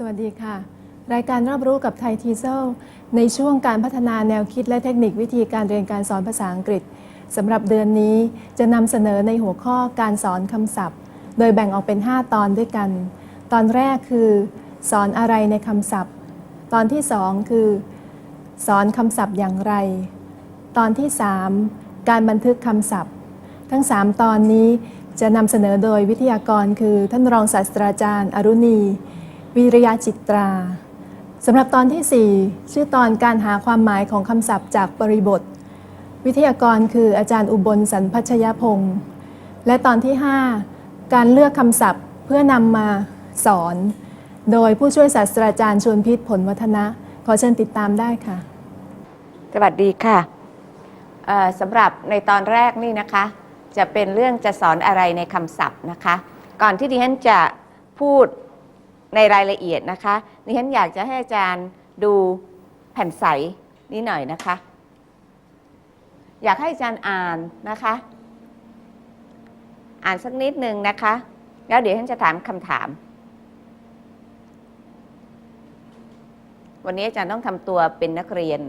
สวัสดีค่ะ รายการรอบรู้กับไทยทีเซลในช่วงการพัฒนาแนวคิดและเทคนิควิธีการเรียนการสอนภาษาอังกฤษสำหรับเดือนนี้จะนำเสนอในหัวข้อการสอนคำศัพท์ โดยแบ่งออกเป็น 5 ตอนด้วยกัน ตอนแรกคือ สอนอะไรในคำศัพท์ ตอนที่ 2 คือ สอนคำศัพท์อย่างไร ตอนที่ 3 การบันทึกคำศัพท์ ทั้ง 3 ตอนนี้จะนำเสนอโดยวิทยากรคือท่านรองศาสตราจารย์ อรุณี วิริยะจิตราสำหรับตอนที่ 4 ชื่อตอนการหาความหมายของคำศัพท์จากบริบท วิทยากรคืออาจารย์อุบลสันพัชยพงศ์และตอนที่ 5 การเลือกคำศัพท์เพื่อนำมาสอน โดยผู้ช่วยศาสตราจารย์ชวนพิษผลวัฒนะ ขอเชิญติดตามได้ค่ะ สวัสดีค่ะสำหรับในตอนแรกนี่นะคะ จะเป็นเรื่องจะสอนอะไรในคำศัพท์นะคะ ก่อนที่ดิฉันจะพูด ในรายละเอียดนะคะดิฉันอยากจะให้อาจารย์ดูแผ่นใสนี้หน่อยนะคะ อยากให้อาจารย์อ่านนะคะ อ่านสักนิดนึงนะคะ แล้วเดี๋ยวฉันจะถามคำถาม วันนี้อาจารย์ต้องทำตัวเป็นนักเรียน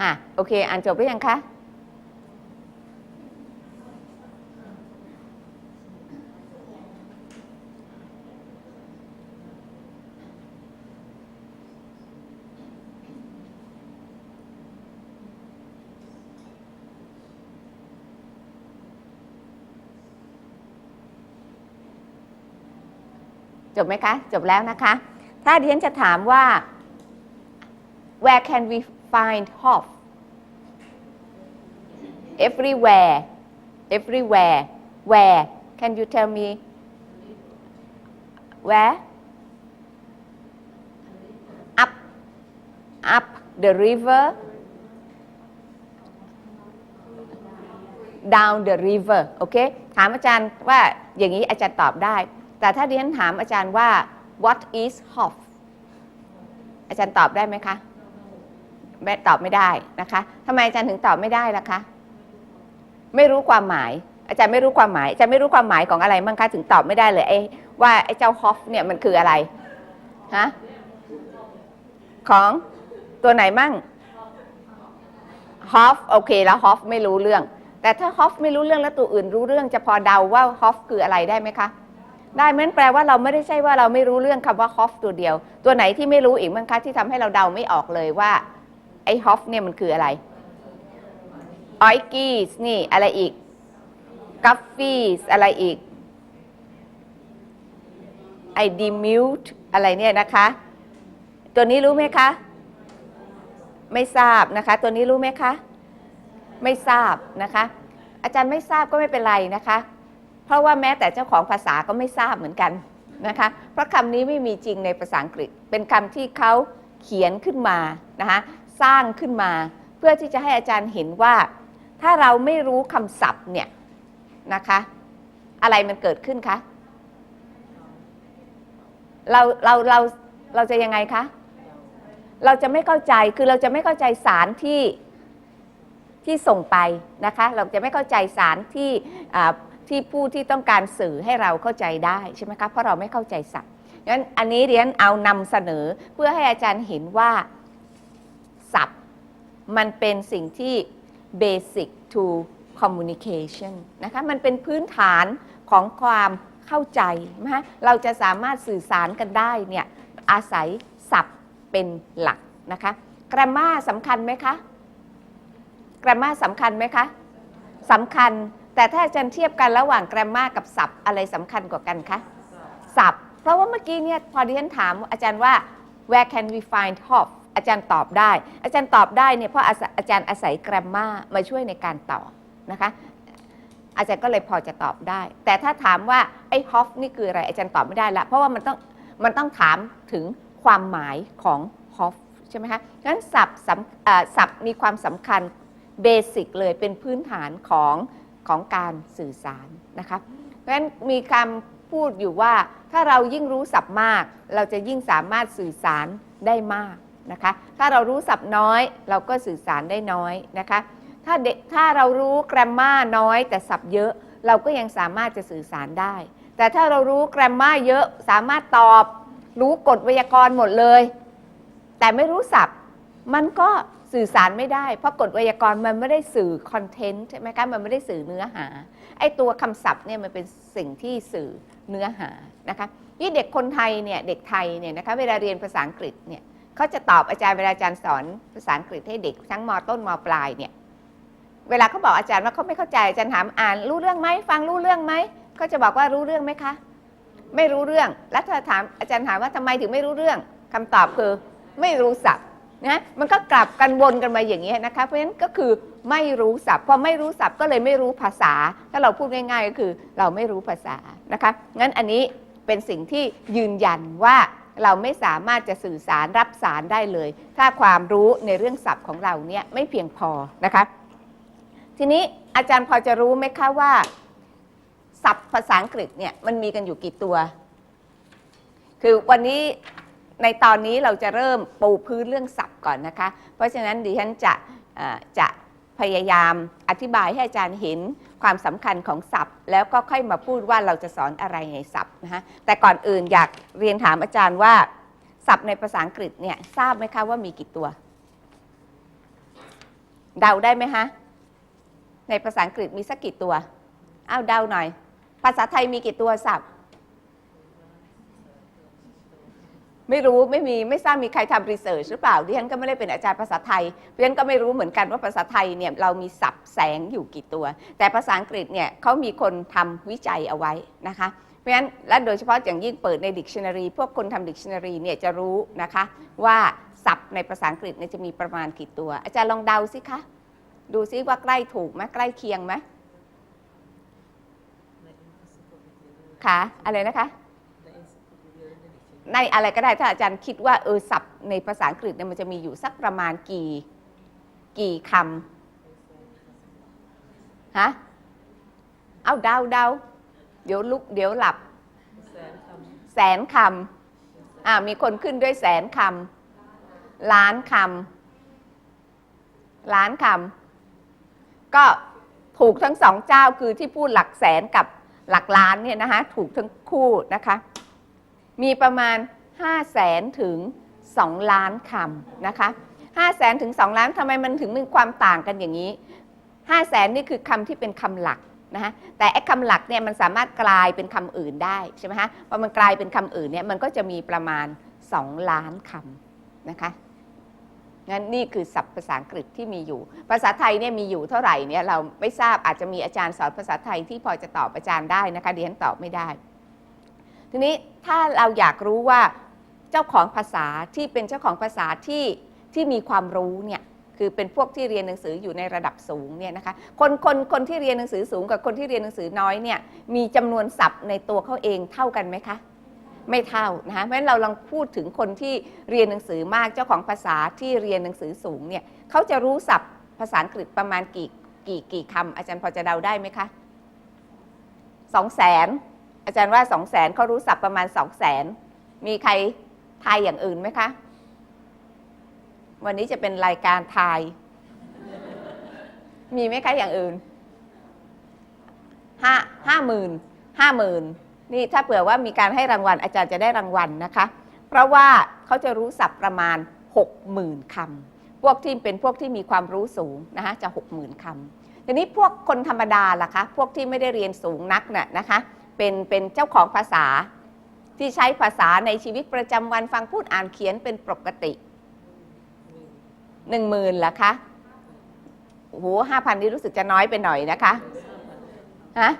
ค่ะโอเค อ่านจบหรือยังคะ จบไหมคะ จบแล้วนะคะ ถ้าดิฉันจะถามว่า where can we find Hof everywhere everywhere where can you tell me where up up the river down the river โอเค ถามอาจารย์ว่าอย่างนี้อาจารย์ตอบได้ แต่ถ้าดิฉันถามอาจารย์ว่า what is Hof อาจารย์ตอบได้ไหมคะไม่ตอบไม่ได้นะคะทำไมอาจารย์ถึงตอบไม่ได้ล่ะคะ ไม่รู้ความหมาย อาจารย์ไม่รู้ความหมายอาจารย์ไม่รู้ความหมายของอะไรมั่งคะถึงตอบไม่ได้เลยไอ้ว่าไอ้เจ้าฮอฟเนี่ยมันคืออะไรฮะของตัวไหนมั่งฮอฟโอเคแล้วฮอฟไม่รู้เรื่อง แต่ถ้าฮอฟไม่รู้เรื่องแล้วตัวอื่นรู้เรื่องจะพอเดาว่าฮอฟคืออะไรได้ไหมคะ ได้เหมือนแปลว่าเราไม่ได้ใช่ว่าเราไม่รู้เรื่องคำว่าฮอฟตัวเดียว ตัวไหนที่ไม่รู้อีกมั้งคะที่ทำให้เราเดาไม่ออกเลยว่าไอ้ฮอฟเนี่ยมันคืออะไรออยกี้นี่อะไรอีกกัฟฟี่อะไรอีกไอดีมิวต์อะไรเนี่ยนะคะ ตัวนี้รู้ไหมคะ ไม่ทราบนะคะ ตัวนี้รู้ไหมคะ ไม่ทราบนะคะ อาจารย์ไม่ทราบก็ไม่เป็นไรนะคะ เพราะว่าแม้แต่เจ้าของภาษาก็ไม่ทราบเหมือนกันนะคะ เพราะคำนี้ไม่มีจริงในภาษาอังกฤษ เป็นคำที่เขาเขียนขึ้นมานะคะสร้างขึ้นมา เพื่อที่จะให้อาจารย์เห็นว่า ถ้าเราไม่รู้คำศัพท์เนี่ยนะคะ อะไรมันเกิดขึ้นคะเราเราเราเราจะยังไงคะเราจะไม่เข้าใจคือเราจะไม่เข้าใจสารที่ที่ส่งไปนะคะ เราจะไม่เข้าใจสารที่ ที่ผู้ที่ต้องการสื่อให้เราเข้าใจได้ใช่ไหมคะเพราะเราไม่เข้าใจศัพท์งั้นอันนี้เรียนเอานำเสนอเพื่อให้อาจารย์เห็นว่าศัพท์มันเป็นสิ่งที่ basic to communication นะคะมันเป็นพื้นฐานของความเข้าใจนะคะเราจะสามารถสื่อสารกันได้เนี่ยอาศัยศัพท์เป็นหลักนะคะ grammar สำคัญไหมคะ grammar สำคัญไหมคะสำคัญ แต่ถ้าอาจารย์เทียบกันระหว่าง grammar กับศัพท์อะไรสำคัญกว่ากันคะศัพท์ เพราะว่าเมื่อกี้เนี่ยพอดิฉันถามอาจารย์ว่า where can we find Hof อาจารย์ตอบได้ อาจารย์ตอบได้เนี่ยเพราะอาจารย์อาศัย grammar มาช่วยในการตอบนะคะ อาจารย์ก็เลยพอจะตอบได้ แต่ถ้าถามว่าไอ้ Hof นี่คืออะไร อาจารย์ตอบไม่ได้ละเพราะว่ามันต้องมันต้องถามถึงความหมายของ Hof ใช่ไหมคะงั้นศัพท์สำอ่าศัพท์มีความสำคัญเบสิกเลยเป็นพื้นฐานของ ของการสื่อสารนะคะเพราะฉะนั้นมีคำพูดอยู่ว่าถ้าเรายิ่งรู้ศัพท์มาก เราจะยิ่งสามารถสื่อสารได้มากนะคะถ้าเรารู้ศัพท์น้อย เราก็สื่อสารได้น้อยนะคะถ้าเด็กถ้าเรารู้แกรมมาน้อย แต่ศัพท์เยอะเราก็ยังสามารถจะสื่อสารได้ แต่ถ้าเรารู้แกรมมาเยอะสามารถตอบ รู้กฎไวยากรณ์หมดเลย แต่ไม่รู้ศัพท์มันก็ สื่อสารไม่ได้ เพราะกฎไวยากรณ์มันไม่ได้สื่อคอนเทนต์ใช่ไหมคะมันไม่ได้สื่อเนื้อหาไอ้ตัวคำศัพท์เนี่ยมันเป็นสิ่งที่สื่อเนื้อหานะคะนี่เด็กคนไทยเนี่ยเด็กไทยเนี่ยนะคะเวลาเรียนภาษาอังกฤษเนี่ยเขาจะตอบอาจารย์เวลาอาจารย์สอนภาษาอังกฤษให้เด็กทั้งมต้นมปลายเนี่ยเวลาเขาบอกอาจารย์ว่าเขาไม่เข้าใจอาจารย์ถามอ่านรู้เรื่องไหมฟังรู้เรื่องไหมเขาจะบอกว่ารู้เรื่องไหมคะไม่รู้เรื่องแล้วถ้าถามอาจารย์ถามว่าทำไมถึงไม่รู้เรื่องคำตอบคือ ไม่รู้ศัพท์ นะมันก็กลับกันวนกันมาอย่างนี้นะคะ เพราะฉะนั้นก็คือไม่รู้ศัพท์พอไม่รู้ศัพท์ก็เลยไม่รู้ภาษา ถ้าเราพูดง่ายๆก็คือเราไม่รู้ภาษานะคะงั้นอันนี้เป็นสิ่งที่ยืนยันว่าเราไม่สามารถจะสื่อสารรับสารได้เลย ถ้าความรู้ในเรื่องศัพท์ของเราเนี่ยไม่เพียงพอนะคะ ทีนี้อาจารย์พอจะรู้ไหมคะว่า ศัพท์ภาษาอังกฤษเนี่ยมันมีกันอยู่กี่ตัว คือวันนี้ ในตอนนี้เราจะเริ่มปูพื้นเรื่องศัพท์ก่อนนะคะ เพราะฉะนั้นดิฉันจะจะพยายามอธิบายให้อาจารย์เห็นความสำคัญของศัพท์ แล้วก็ค่อยมาพูดว่าเราจะสอนอะไรในศัพท์นะคะแต่ก่อนอื่นอยากเรียนถามอาจารย์ว่า ศัพท์ในภาษาอังกฤษเนี่ยทราบไหมคะว่ามีกี่ตัว เดาได้ไหมคะในภาษาอังกฤษมีสักกี่ตัวอ้าวเดาหน่อย ภาษาไทยมีกี่ตัวศัพท์ ไม่รู้ไม่มีไม่ทราบมีใครทำรีเสิร์ชหรือเปล่าดิฉันก็ไม่ได้เป็นอาจารย์ภาษาไทยเพราะฉะนั้นก็ไม่รู้เหมือนกันว่าภาษาไทยเนี่ยเรามีศัพท์แสงอยู่กี่ตัว แต่ภาษาอังกฤษเนี่ยเขามีคนทำวิจัยเอาไว้นะคะเพราะฉะนั้นและโดยเฉพาะอย่างยิ่งเปิดใน dictionary พวกคนทำ dictionary เนี่ยจะรู้นะคะว่าศัพท์ในภาษาอังกฤษเนี่ยจะมีประมาณกี่ตัว อาจารย์ลองเดาสิคะดูซิว่าใกล้ถูกไหมใกล้เคียงไหมคะอะไรนะคะ ในอะไรก็ได้ถ้าอาจารย์คิดว่าเออศัพท์ในภาษาอังกฤษเนี่ยมันจะมีอยู่สักประมาณกี่กี่คำฮะเอาเดาเดาเดี๋ยวลุกเดี๋ยวหลับ แสนคำอ่ามีคนขึ้นด้วยแสนคำล้านคำล้านคำก็ถูกทั้งสองเจ้าคือที่พูดหลักแสนกับหลักล้านเนี่ยนะคะถูกทั้งคู่นะคะ มีประมาณ 5 0 0แสนถึง 2 ล้านคำนะคะ5 0 0แสนถึง 2 ล้านทำไมมันถึงมีความต่างกันอย่างนี้ 5 0 0แสนนี่คือคำที่เป็นคำหลักนะคะแต่ไอ้คำหลักเนี่ยมันสามารถกลายเป็นคำอื่นได้ใช่ไหมคะพอมันกลายเป็นคำอื่นเนี่ยมันก็จะมีประมาณ 2 ล้านคำนะคะงั้นนี่คือศัพท์ภาษาอังกฤษที่มีอยู่ ภาษาไทยเนี่ยมีอยู่เท่าไหร่เนี่ยเราไม่ทราบอาจจะมีอาจารย์สอนภาษาไทยที่พอจะตอบอาจารย์ได้นะคะดิฉันตอบไม่ได้ ทีนี้ถ้าเราอยากรู้ว่าเจ้าของภาษาที่เป็นเจ้าของภาษาที่ที่มีความรู้เนี่ยคือเป็นพวกที่เรียนหนังสืออยู่ในระดับสูงเนี่ยนะคะคนคนคนที่เรียนหนังสือสูงกับคนที่เรียนหนังสือน้อยเนี่ยมีจำนวนศัพท์ในตัวเขาเองเท่ากันไหมคะไม่เท่านะคะเพราะฉะนั้นเราลองพูดถึงคนที่เรียนหนังสือมากเจ้าของภาษาที่เรียนหนังสือสูงเนี่ยเขาจะรู้ศัพท์ภาษาอังกฤษประมาณกี่กี่กี่คำอาจารย์พอจะเดาได้ไหมคะสองแสน อาจารย์ว่าสองแสนเขารู้ศัพท์ประมาณสองแสนมีใครทายอย่างอื่นไหมคะ วันนี้จะเป็นรายการทาย มีไหมคะอย่างอื่นห้าห้าหมื่นห้าหมื่นนี่ถ้าเผื่อว่ามีการให้รางวัลอาจารย์จะได้รางวัลนะคะ เพราะว่าเขาจะรู้ศัพท์ประมาณหกหมื่นคำพวกที่เป็นพวกที่มีความรู้สูงนะคะจะหกหมื่นคำทีนี้พวกคนธรรมดาล่ะคะ พวกที่ไม่ได้เรียนสูงนักน่ะนะคะ เป็นเป็นเจ้าของภาษา ที่ใช้ภาษาในชีวิตประจำวันฟังพูดอ่านเขียนเป็นปกติหนึ่งหมื่นละคะโอ้โหห้าพันนี่รู้สึกจะน้อยไปหน่อยนะคะฮะ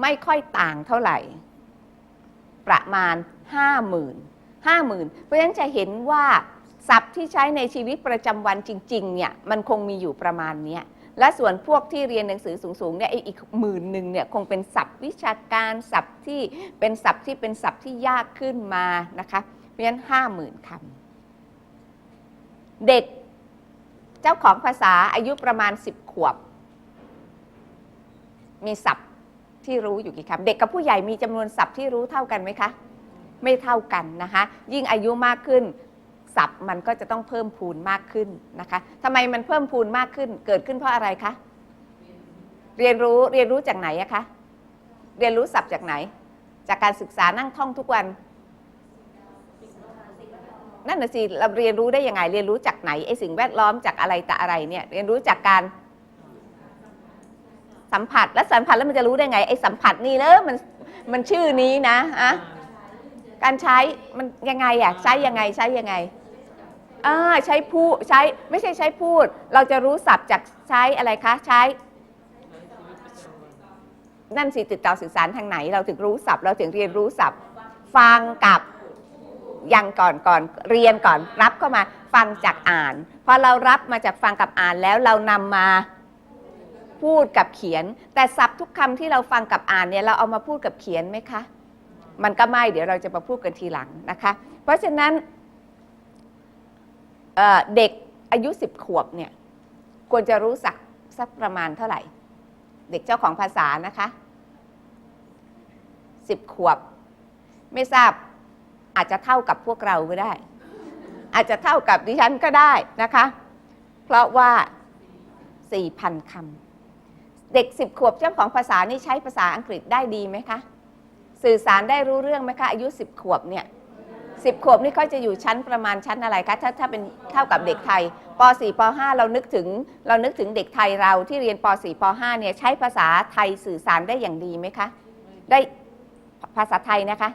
ไม่ค่อยต่างเท่าไหร่ ประมาณห้าหมื่นห้าหมื่นเพราะฉะนั้นจะเห็นว่าศัพท์ที่ใช้ในชีวิตประจำวันจริง ๆ เนี่ย มันคงมีอยู่ประมาณเนี้ย และส่วนพวกที่เรียนหนังสือสูงๆเนี่ยไอ้อีกหมื่นหนึ่งเนี่ยคงเป็นศัพท์วิชาการศัพท์ที่เป็นศัพท์ที่เป็นศัพท์ที่ยากขึ้นมานะคะเพราะฉะนั้นห้าหมื่นคำเด็กเจ้าของภาษาอายุประมาณ 10 ขวบ มีศัพท์ที่รู้อยู่กี่คำเด็กกับผู้ใหญ่มีจำนวนศัพท์ที่รู้เท่ากันไหมคะ ไม่เท่ากันนะคะ ยิ่งอายุมากขึ้น ศัพท์มันก็จะต้องเพิ่มพูนมากขึ้นนะคะทำไมมันเพิ่มพูนมากขึ้น เกิดขึ้นเพราะอะไรคะ เรียนรู้เรียนรู้จากไหนอะคะ เรียนรู้ศัพท์จากไหน จากการศึกษานั่งท่องทุกวัน นั่นน่ะสิเราเรียนรู้ได้ยังไง เรียนรู้จากไหนไอ้สิ่งแวดล้อมจากอะไรแต่อะไรเนี่ย เรียนรู้จากการสัมผัสและสัมผัสแล้วมันจะรู้ได้ไงไอ้สัมผัสนี่แล้วมันมันชื่อนี้นะอะการใช้มันยังไงอะใช้ยังไงใช้ยังไง อ่าใช้พูดใช้ไม่ใช่ใช้พูด เราจะรู้ศัพท์จากใช้อะไรคะใช้ นั่นสิติดต่อสื่อสารทางไหน เราถึงรู้ศัพท์ เราถึงเรียนรู้ศัพท์ ฟังกับยังก่อนก่อนเรียนก่อนรับเข้ามาฟังจากอ่านพอเรารับมาจากฟังกับอ่านแล้วเรานำมาพูดกับเขียน แต่ศัพท์ทุกคำที่เราฟังกับอ่านเนี่ยเราเอามาพูดกับเขียนไหมคะ มันก็ไม่เดี๋ยวเราจะมาพูดกันทีหลังนะคะ เพราะฉะนั้น เด็กอายุ 10 ขวบเนี่ยควรจะรู้สักสักประมาณเท่าไหร่ เด็กเจ้าของภาษานะคะ 10 ขวบ ไม่ทราบอาจจะเท่ากับพวกเราก็ได้ อาจจะเท่ากับดิฉันก็ได้นะคะ เพราะว่า 4,000 คำ เด็ก 10 ขวบเจ้าของภาษานี่ใช้ภาษาอังกฤษได้ดีไหมคะ สื่อสารได้รู้เรื่องไหมคะ อายุ 10 ขวบเนี่ย 10ขวบนี่เขาจะอยู่ชั้นประมาณชั้นอะไรคะถ้าถ้าเป็นเท่ากับเด็กไทยป .4 ป .5 เรานึกถึงเรานึกถึงเด็กไทยเราที่เรียนป .4 ป .5 เนี่ยใช้ภาษาไทยสื่อสารได้อย่างดีไหมคะ ได้ภาษาไทยนะคะ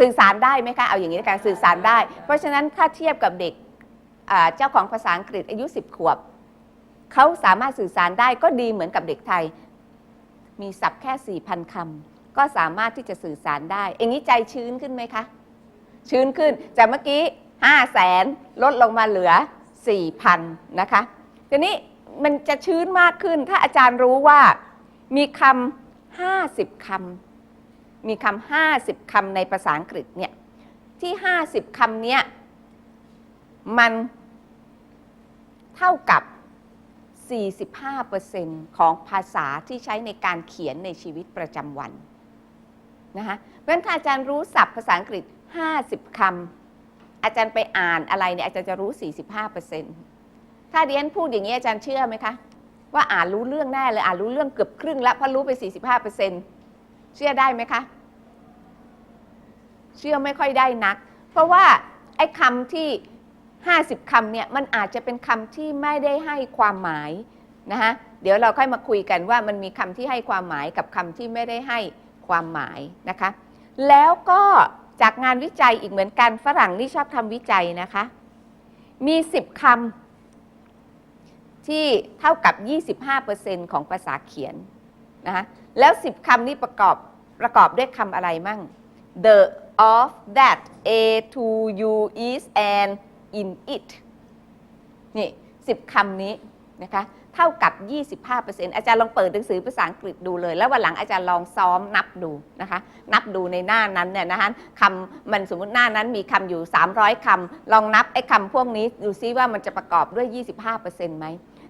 สื่อสารได้ไหมคะเอาอย่างนี้ละกันสื่อสารได้ เพราะฉะนั้นถ้าเทียบกับเด็กเจ้าของภาษาอังกฤษอายุ 10 ขวบเขาสามารถสื่อสารได้ก็ดีเหมือนกับเด็กไทย มีศัพท์แค่ 4,000คำก็สามารถที่จะสื่อสารได้อย่างนี้ใจชื้นขึ้นไหมคะ ชื้นขึ้น จากเมื่อกี้ 5 0 0แสนลดลงมาเหลือ 4,000นะคะทีนี้มันจะชื้นมากขึ้น ถ้าอาจารย์รู้ว่ามีคำ50คำมีคำ50คำในภาษาอังกฤษเนี่ยที่50คำเนี้ยมันเท่ากับ 45%ของภาษาที่ใช้ในการเขียนในชีวิตประจำวันนะคะเพราะฉะนั้นถ้าอาจารย์รู้ศัพท์ภาษาอังกฤษ 50คำอาจารย์ไปอ่านอะไรเนี่ยอาจารย์จะรู้ 45%ถ้าเรียนพูดอย่างนี้อาจารย์เชื่อไหมคะ ว่าอ่านรู้เรื่องแน่เลยอ่านรู้เรื่องเกือบครึ่งแล้วเพราะรู้ไป 45%เชื่อได้ไหมคะ เชื่อไม่ค่อยได้นัก เพราะว่าไอ้คำที่ 50คำเนี่ยมันอาจจะเป็นคำที่ไม่ได้ให้ความหมายนะคะเดี๋ยวเราค่อยมาคุยกันว่ามันมีคำที่ให้ความหมายกับคำที่ไม่ได้ให้ความหมายนะคะ แล้วก็ จากงานวิจัยอีกเหมือนกันฝรั่งนี่ชอบทำวิจัยนะคะ มี10คำที่เท่ากับ 25%ของภาษาเขียนนะคะแล้ว10คำนี้ประกอบประกอบด้วยคำอะไรมั่ง the of that a to you is and in it นี่สิบคำนี้นะคะ เท่ากับ 25%อาจารย์ลองเปิดหนังสือภาษาอังกฤษดูเลย แล้ววันหลังอาจารย์ลองซ้อมนับดูนะคะ นับดูในหน้านั้นเนี่ยนะคะคำมันสมมติหน้านั้นมีคำอยู่ 300คำลองนับไอ้คำพวกนี้ดูซิว่ามันจะประกอบด้วย 25%ไหม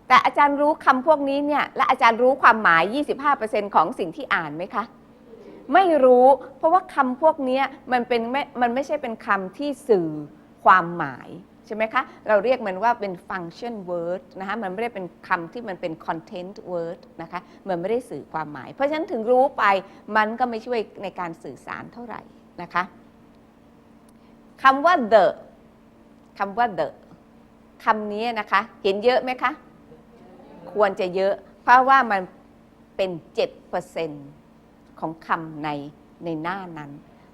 แต่อาจารย์รู้คำพวกนี้เนี่ยและอาจารย์รู้ความหมาย 25%ของสิ่งที่อ่านไหมคะไม่รู้เพราะว่าคำพวกนี้มันเป็นม่มันไม่ใช่เป็นคำที่สื่อความหมาย ใช่ไหมคะ เราเรียกมันว่าเป็น function word นะคะมันไม่ได้เป็นคำที่มันเป็น content word นะคะมันไม่ได้สื่อความหมาย เพราะฉะนั้นถึงรู้ไปมันก็ไม่ช่วยในการสื่อสารเท่าไหร่นะคะคำว่า the คำว่า the คำนี้นะคะ เห็นเยอะไหมคะ ควรจะเยอะ เพราะว่ามันเป็น 7%ของคำในในหน้านั้น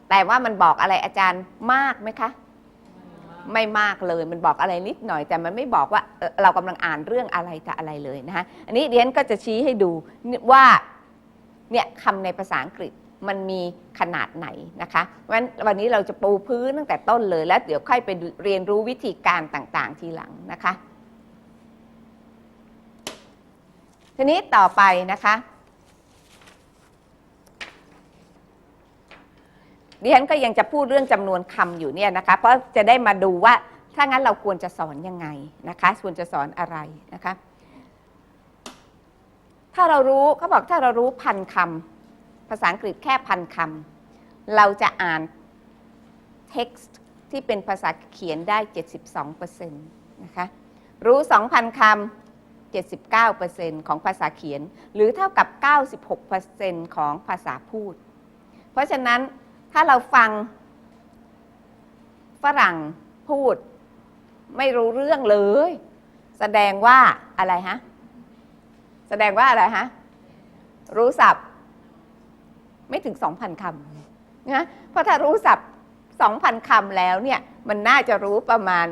แต่ว่ามันบอกอะไรอาจารย์มากไหมคะ ไม่มากเลย มันบอกอะไรนิดหน่อย แต่มันไม่บอกว่าเอ่อเรากำลังอ่านเรื่องอะไรกับอะไรเลยนะคะอันนี้เดียนก็จะชี้ให้ดูว่าเนี่ยคำในภาษาอังกฤษมันมีขนาดไหนนะคะเพราะฉะนั้นวันนี้เราจะปูพื้นตั้งแต่ต้นเลย แล้วเดี๋ยวค่อยไปเรียนรู้วิธีการต่างๆ ทีหลังนะคะ ทีนี้ต่อไปนะคะ ดิฉันก็ยังจะพูดเรื่องจำนวนคำอยู่เนี่ยนะคะ เพราะจะได้มาดูว่าถ้างั้นเราควรจะสอนยังไงนะคะควรจะสอนอะไรนะคะ ถ้าเรารู้เขาบอกถ้าเรารู้พันคำภาษาอังกฤษแค่พันคำเราจะอ่าน text ที่เป็นภาษาเขียนได้ 72%นะคะ รู้ 2,000คำ79%ของภาษาเขียน หรือเท่ากับ 96%ของภาษาพูด เพราะฉะนั้น ถ้าเราฟังฝรั่งพูด ไม่รู้เรื่องเลย แสดงว่าอะไรฮะ แสดงว่าอะไรฮะ รู้ศัพท์ ไม่ถึง2,000คำนะเพราะถ้ารู้ศัพท์2,000คำแล้วเนี่ย มันน่าจะรู้ประมาณ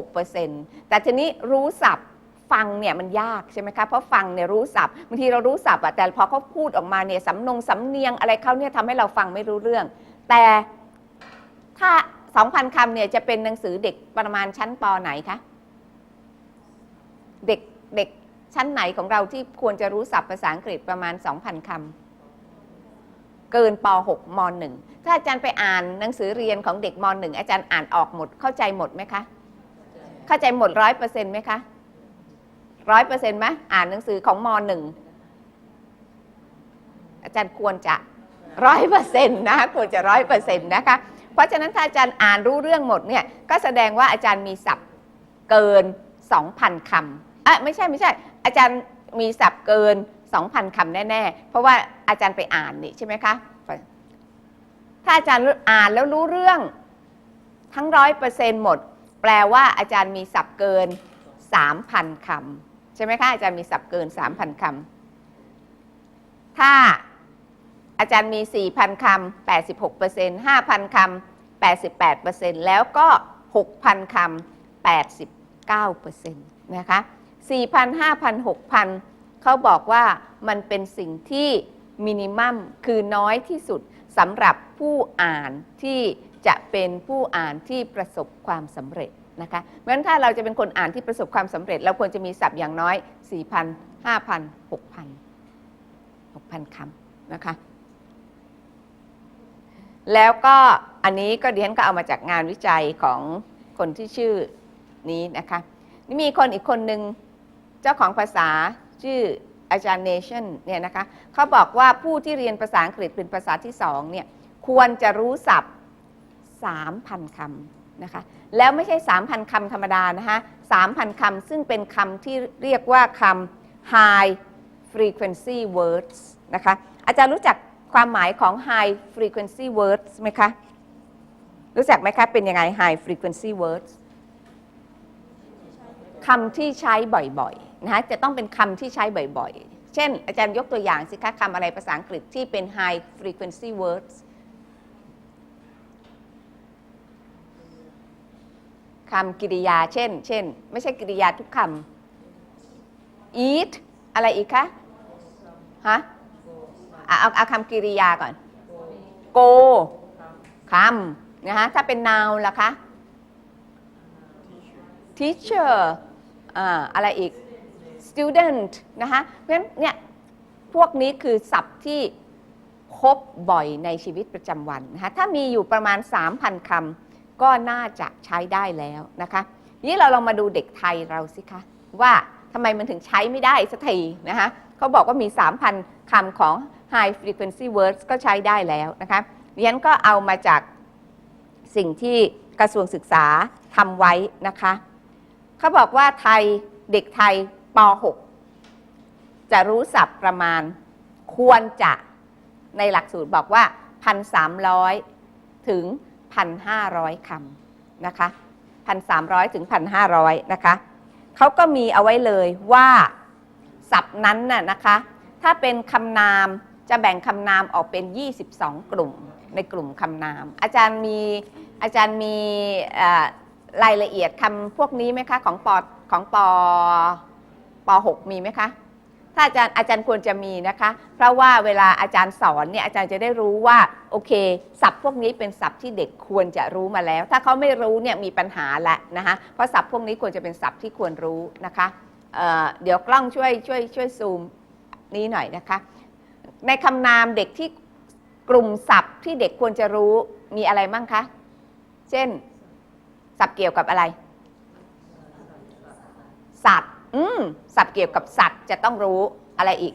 96%แต่ทีนี้รู้ศัพท์ ฟังเนี่ยมันยากใช่ไหมคะเพราะฟังเนี่ยรู้ศัพท์บางทีเรารู้ศัพท์อะแต่พอเขาพูดออกมาเนี่ยสำนงสำเนียงอะไรเขาเนี่ยทำให้เราฟังไม่รู้เรื่อง แต่ถ้า2,000คำเนี่ยจะเป็นหนังสือเด็กประมาณชั้นปไหนคะเด็กเด็กชั้นไหนของเราที่ควรจะรู้ศัพท์ภาษาอังกฤษประมาณ 2,000คำเกินป .6 ม .1 ถ้าอาจารย์ไปอ่านหนังสือเรียนของเด็กม .1 อาจารย์อ่านออกหมดเข้าใจหมดไหมคะ เข้าใจหมดร้อยเปอร์เซ็นต์ไหมคะ ร้อยเปอร์เซ็นต์ไหมอ่านหนังสือของม .1 อาจารย์ควรจะร้อยเปอร์เซ็นต์นะควรจะร้อยเปอร์เซ็นต์นะคะ เพราะฉะนั้นถ้าอาจารย์อ่านรู้เรื่องหมดเนี่ยก็แสดงว่าอาจารย์มีศัพท์เกิน 2,000คำเอะไม่ใช่ไม่ใช่ อาจารย์มีศัพท์เกิน 2,000คำแน่ ๆ เพราะว่าอาจารย์ไปอ่านนี่ใช่ไหมคะถ้าอาจารย์อ่านแล้วรู้เรื่องทั้งร้อยเปอร์เซ็นต์หมด แปลว่าอาจารย์มีศัพท์เกิน 3,000คำ ใช่ไหมคะอาจารย์มีศัพท์เกิน 3,000คำถ้าอาจารย์มี 4,000คำ86% 5,000คำ88%แล้วก็ 6,000คำ89%นะคะ 4,000 5,000 6,000 เขาบอกว่ามันเป็นสิ่งที่มินิมัมคือน้อยที่สุดสำหรับผู้อ่านที่จะเป็นผู้อ่านที่ประสบความสำเร็จ นะคะเพราะฉะนั้นถ้าเราจะเป็นคนอ่านที่ประสบความสำเร็จ เราควรจะมีศัพท์อย่างน้อย 4,000 5,000 6,000 6,000คำนะคะ แล้วก็อันนี้ก็เดียนก็เอามาจากงานวิจัยของคนที่ชื่อนี้นะคะนี่มีคนอีกคนหนึ่งเจ้าของภาษาชื่ออาจารย์เนชั่นเนี่ยนะคะเขาบอกว่าผู้ที่เรียนภาษาอังกฤษเป็นภาษาที่สองเนี่ยควรจะรู้ศัพท์ 3,000คำนะคะแล้วไม่ใช่ 3,000คำธรรมดานะคะ3,000คำซึ่งเป็นคำที่เรียกว่าคำ high frequency words นะคะ อาจารย์รู้จักความหมายของ high frequency words ไหมคะ รู้จักไหมคะ เป็นยังไง high frequency words คำที่ใช้บ่อยๆนะคะจะต้องเป็นคำที่ใช้บ่อยๆ เช่น อาจารย์ยกตัวอย่างสิคะคำอะไรภาษาอังกฤษที่เป็น high frequency words คำกริยา เช่น เช่น ไม่ใช่กริยาทุกคำ eat อะไรอีกคะ ฮะ เอาเอาเอาคำกริยาก่อน go คำนะคะถ้าเป็น noun ล่ะคะ teacher อ่าอะไรอีก student นะคะเพราะฉะนั้นเนี่ยพวกนี้คือศัพท์ที่พบบ่อยในชีวิตประจำวันนะคะถ้ามีอยู่ประมาณ 3,000คำ ก็น่าจะใช้ได้แล้วนะคะนี้เราลองมาดูเด็กไทยเราสิคะว่าทำไมมันถึงใช้ไม่ได้สักทีนะคะเขาบอกว่ามี 3,000 คำของ high frequency words ก็ใช้ได้แล้วนะคะดิฉันก็เอามาจากสิ่งที่กระทรวงศึกษาทำไว้นะคะเขาบอกว่าไทยเด็กไทยป .6 จะรู้ศัพท์ประมาณควรจะในหลักสูตรบอกว่า 1,300 ถึง 1,500 คำนะคะ 1,300 ถึง 1,500 นะคะเขาก็มีเอาไว้เลยว่าศัพท์นั้นน่ะนะคะ ถ้าเป็นคำนามจะแบ่งคำนามออกเป็น 22 กลุ่มในกลุ่มคำนาม อาจารย์มีอาจารย์มีรายละเอียดคำพวกนี้ไหมคะ ของปอของปอป .6 มีไหมคะ ถ้าอาจารย์อาจารย์ควรจะมีนะคะ เพราะว่าเวลาอาจารย์สอนเนี่ยอาจารย์จะได้รู้ว่าโอเคศัพท์พวกนี้เป็นศัพท์ที่เด็กควรจะรู้มาแล้ว ถ้าเขาไม่รู้เนี่ยมีปัญหาละนะคะเพราะศัพท์พวกนี้ควรจะเป็นศัพท์ที่ควรรู้นะคะเเดี๋ยวกล้องช่วยช่วยช่วยซูมนี้หน่อยนะคะ ในคำนามเด็กที่กลุ่มศัพท์ที่เด็กควรจะรู้มีอะไรมั่งคะ เช่น ศัพท์เกี่ยวกับอะไร สัตว์ อื มศัพท์เกี่ยวกับสัตว์จะต้องรู้อะไรอีก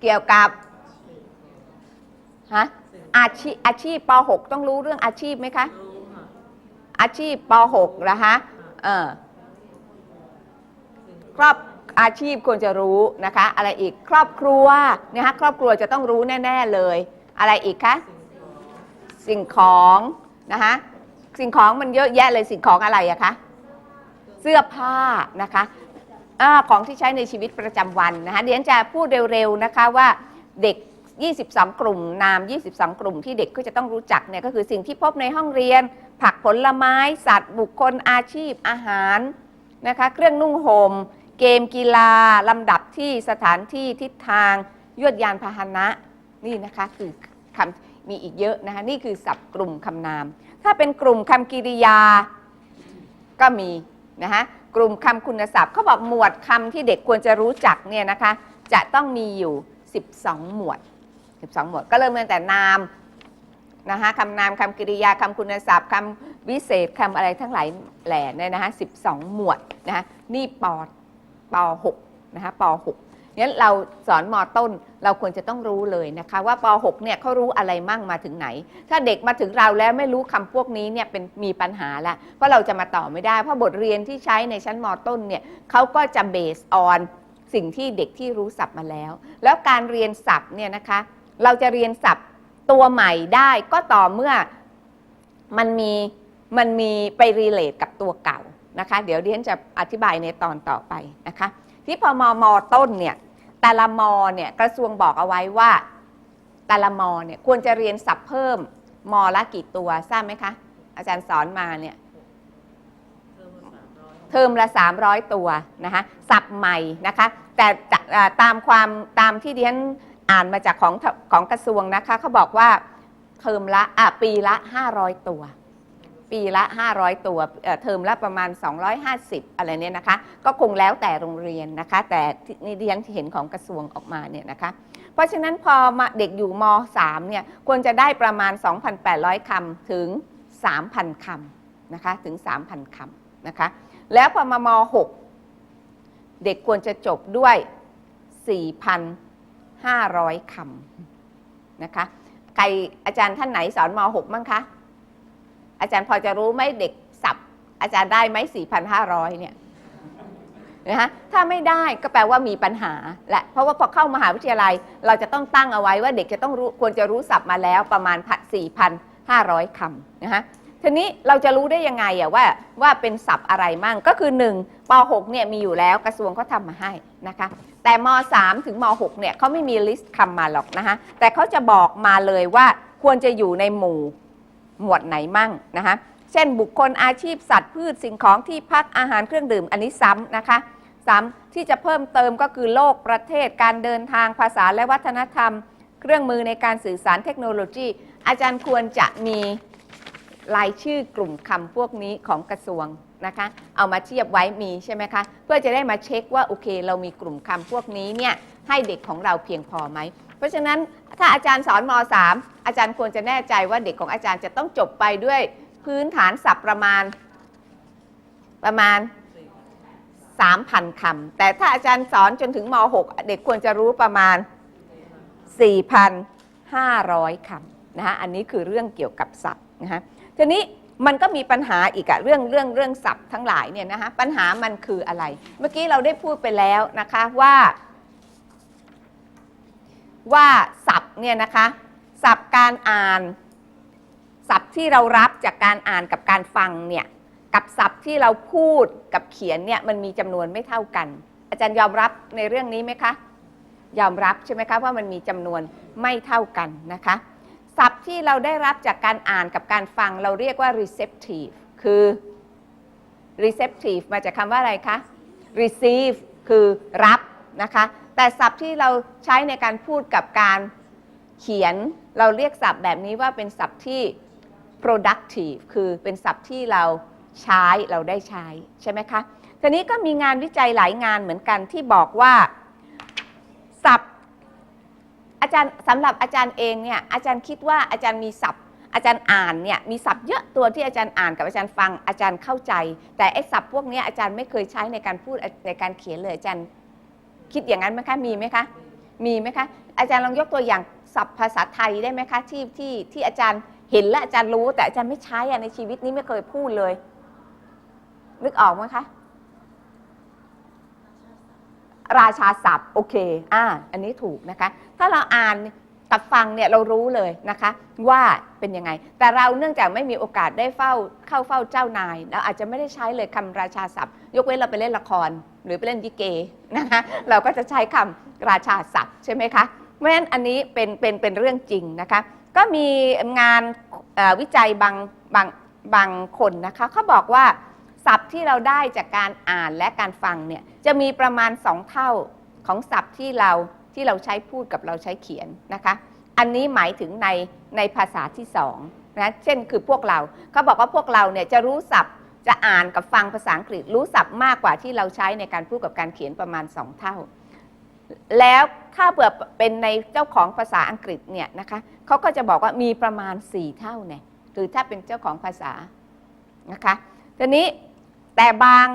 เกี่ยวกับฮะอาชีพอาชีพป .6 ต้องรู้เรื่องอาชีพไหมคะ อาชีพป .6 นะคะเออครอบอาชีพควรจะรู้นะคะ อะไรอีกครอบครัวนะคะครอบครัวจะต้องรู้แน่ ๆเลย อะไรอีกคะสิ่งของนะคะสิ่งของมันเยอะแยะเลยสิ่งของอะไรอะคะ สื้อผ้านะคะอาของที่ใช้ในชีวิตประจำวันนะคะเดี๋ยวจะพูดเร็วๆนะคะว่าเด็ก 22 กลุ่มนาม 22 กลุ่มที่เด็กก็จะต้องรู้จักเนี่ยก็คือสิ่งที่พบในห้องเรียน ผักผลไม้ สัตว์ บุคคลอาชีพอาหารนะคะเครื่องนุ่งหม่มเกมกีฬา ลำดับที่สถานที่ทิศทาง ยวดยานพาหนะนี่นะคะคือคำมีอีกเยอะนะคะนี่คือศัพท์กลุ่มคำนาม ถ้าเป็นกลุ่มคำกริยาก็มี นะคะกลุ่มคำคุณศัพท์เขาบอกหมวดคำที่เด็กควรจะรู้จักเนี่ยนะคะจะต้องมีอยู่ 12 หมวด 12 หมวด ก็เริ่มตั้งแต่นามนะคะคำนามคำกริยาคำคุณศัพท์คำวิเศษคำอะไรทั้งหลายแหล่เนี่ยนะคะ12 หมวดนะคะนี่ปป 6 นะคะป 6 งั้นเราสอนมต้นเราควรจะต้องรู้เลยนะคะว่าป .6 เนี่ยเขารู้อะไรมั่งมาถึงไหน ถ้าเด็กมาถึงเราแล้วไม่รู้คำพวกนี้เนี่ยเป็นมีปัญหาละเพราะเราจะมาต่อไม่ได้ เพราะบทเรียนที่ใช้ในชั้นมต้นเนี่ยเขาก็จะเบสออนสิ่งที่เด็กที่รู้ศัพท์มาแล้ว แล้วการเรียนศัพท์เนี่ยนะคะ เราจะเรียนศัพท์ตัวใหม่ได้ก็ต่อเมื่อมันมีมันมีไปรีเลทกับตัวเก่านะคะ เดี๋ยวเรียนจะอธิบายในตอนต่อไปนะคะ ที่พอมมต้นเนี่ย แต่ละมอเนี่ยกระทรวงบอกเอาไว้ว่า แต่ละมอเนี่ยควรจะเรียนศัพท์เพิ่มมอละกี่ตัวทราบไหมคะ อาจารย์สอนมาเนี่ยเทอมละ 300 ตัวนะคะศัพท์ใหม่นะคะ แต่ตามความตามที่ดิฉันอ่านมาจากของของกระทรวงนะคะเขาบอกว่าเทอมละอะปีละ 500 ตัว ปีละ 500 ตัวเอ่อเทอมละประมาณ 250 อะไรเนี่ยนะคะ ก็คงแล้วแต่โรงเรียนนะคะ แต่ที่นี่ดิฉันเห็นของกระทรวงออกมาเนี่ยนะคะ เพราะฉะนั้นพอเด็กอยู่ม .3 เนี่ยควรจะได้ประมาณ 2,800 คำถึง 3,000 คำนะคะถึง 3,000 คำนะคะ แล้วพอมาม .6 เด็กควรจะจบด้วย 4,500 คำนะคะใครอาจารย์ท่านไหนสอนม .6 มั้งคะ อาจารย์พอจะรู้ไหมเด็กสับ อาจารย์ได้ไหม4,500 เนี่ยนะคะถ้าไม่ได้ก็แปลว่ามีปัญหาแหละเพราะว่าพอเข้ามหาวิทยาลัยเราจะต้องตั้งเอาไว้ว่าเด็กจะต้องรู้ควรจะรู้ศัพท์มาแล้วประมาณ4,500คำนะคะทีนี้เราจะรู้ได้ยังไงอะว่าว่าเป็นศัพท์อะไรมั่งก็คือ1ป .6 เนี่ยมีอยู่แล้วกระทรวงเขาทำมาให้นะคะแต่ม .3 ถึงม .6 เนี่ยเขาไม่มีลิสต์คำมาหรอกนะคะแต่เขาจะบอกมาเลยว่าควรจะอยู่ในหมู่ หมวดไหนมั่งนะคะเช่นบุคคลอาชีพสัตว์พืชสิ่งของที่พักอาหารเครื่องดื่มอันนี้ซ้ำนะคะซ้ำที่จะเพิ่มเติมก็คือโลกประเทศการเดินทางภาษาและวัฒนธรรม เครื่องมือในการสื่อสารเทคโนโลยี อาจารย์ควรจะมีรายชื่อกลุ่มคำพวกนี้ของกระทรวงนะคะเอามาเทียบไว้มีใช่ไหมคะ เพื่อจะได้มาเช็คว่าโอเค เรามีกลุ่มคำพวกนี้เนี่ยให้เด็กของเราเพียงพอไหม เพราะฉะนั้นถ้าอาจารย์สอนม .3 อาจารย์ควรจะแน่ใจว่าเด็กของอาจารย์จะต้องจบไปด้วยพื้นฐานศัพท์ประมาณประมาณ 3,000คำแต่ถ้าอาจารย์สอนจนถึงม .6 เด็กควรจะรู้ประมาณ 4,500 คำนะคะอันนี้คือเรื่องเกี่ยวกับศัพท์นะคะทีนี้มันก็มีปัญหาอีกอะเรื่องเรื่องเรื่องศัพท์ทั้งหลายเนี่ยนะคะปัญหามันคืออะไร เมื่อกี้เราได้พูดไปแล้วนะคะว่า ว่าศัพท์เนี่ยนะคะศัพท์การอ่านศัพท์ที่เรารับจากการอ่านกับการฟังเนี่ยกับศัพท์ที่เราพูดกับเขียนเนี่ยมันมีจำนวนไม่เท่ากัน อาจารย์ยอมรับในเรื่องนี้ไหมคะยอมรับใช่ไหมคะว่ามันมีจำนวนไม่เท่ากันนะคะศัพท์ที่เราได้รับจากการอ่านกับการฟังเราเรียกว่า receptive คือ receptive มาจากคำว่าอะไรคะ receive คือรับนะคะ แต่ศัพท์ที่เราใช้ในการพูดกับการเขียนเราเรียกศัพท์แบบนี้ว่าเป็นศัพท์ที่ productive คือเป็นศัพท์ที่เราใช้เราได้ใช้ใช่ไหมคะทีนี้ก็มีงานวิจัยหลายงานเหมือนกันที่บอกว่าศัพท์อาจารย์สำหรับอาจารย์เองเนี่ยอาจารย์คิดว่าอาจารย์มีศัพท์ อาจารย์อ่านเนี่ยมีศัพท์เยอะตัวที่อาจารย์อ่านกับอาจารย์ฟังอาจารย์เข้าใจ แต่ไอ้ศัพท์พวกนี้อาจารย์ไม่เคยใช้ในการพูดในการเขียนเลยอาจารย์ คิดอย่างนั้นไหมคะมีไหมคะมีไหมคะอาจารย์ลองยกตัวอย่างศัพท์ภาษาไทยได้ไหมคะที่ที่ที่อาจารย์เห็นและอาจารย์รู้ แต่อาจารย์ไม่ใช้อะในชีวิตนี้ไม่เคยพูดเลย นึกออกไหมคะราชาศัพท์โอเคอ่าอันนี้ถูกนะคะ ถ้าเราอ่าน กับฟังเนี่ยเรารู้เลยนะคะ ว่าเป็นยังไง แต่เราเนื่องจากไม่มีโอกาสได้เฝ้าเข้าเฝ้าเจ้านายเราอาจจะไม่ได้ใช้เลยคำราชาศัพท์ ยกเว้นเราไปเล่นละคร หรือไปเล่นยิเกนะคะเราก็จะใช้คำราชาศัพท์ใช่ไหมคะเพราะฉะนั้นอันนี้เป็นเป็นเป็นเรื่องจริงนะคะ ก็มีงานวิจัยบางบางบางคนนะคะเขาบอกว่าศัพท์ที่เราได้จากการอ่านและการฟังเนี่ยจะมีประมาณ 2 เท่าของศัพท์ที่เรา ที่เราใช้พูดกับเราใช้เขียนนะคะ อันนี้หมายถึงในในภาษาที่2นะเช่นคือพวกเราเขาบอกว่าพวกเราเนี่ยจะรู้ศัพท์จะอ่านกับฟังภาษาอังกฤษรู้ศัพท์มากกว่าที่เราใช้ในการพูดกับการเขียนประมาณ 2 เท่า แล้วถ้าเผื่อเป็นในเจ้าของภาษาอังกฤษเนี่ยนะคะเขาก็จะบอกว่ามีประมาณ 4 เท่าเนี่ยหรือถ้าเป็นเจ้าของภาษานะคะทีนี้แต่บาง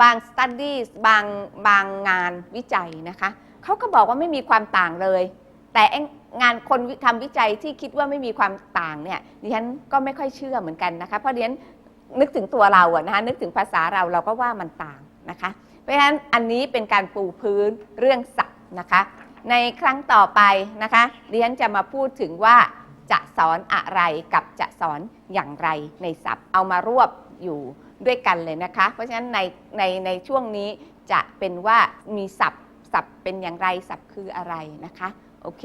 บาง studies บางบางงานวิจัยนะคะ เขาก็บอกว่าไม่มีความต่างเลย แต่งานคนทำวิจัยที่คิดว่าไม่มีความต่างเนี่ยดิฉันก็ไม่ค่อยเชื่อเหมือนกันนะคะเพราะดิฉันนึกถึงตัวเราอะนะคะนึกถึงภาษาเราเราก็ว่ามันต่างนะคะ เพราะฉะนั้นอันนี้เป็นการปูพื้นเรื่องศัพท์นะคะ ในครั้งต่อไปนะคะดิฉันจะมาพูดถึงว่าจะสอนอะไรกับจะสอนอย่างไรในศัพท์เอามารวบอยู่ด้วยกันเลยนะคะ เพราะฉะนั้นในในในช่วงนี้จะเป็นว่ามีศัพท์ ศัพท์เป็นอย่างไรศัพท์คืออะไรนะคะ โอเค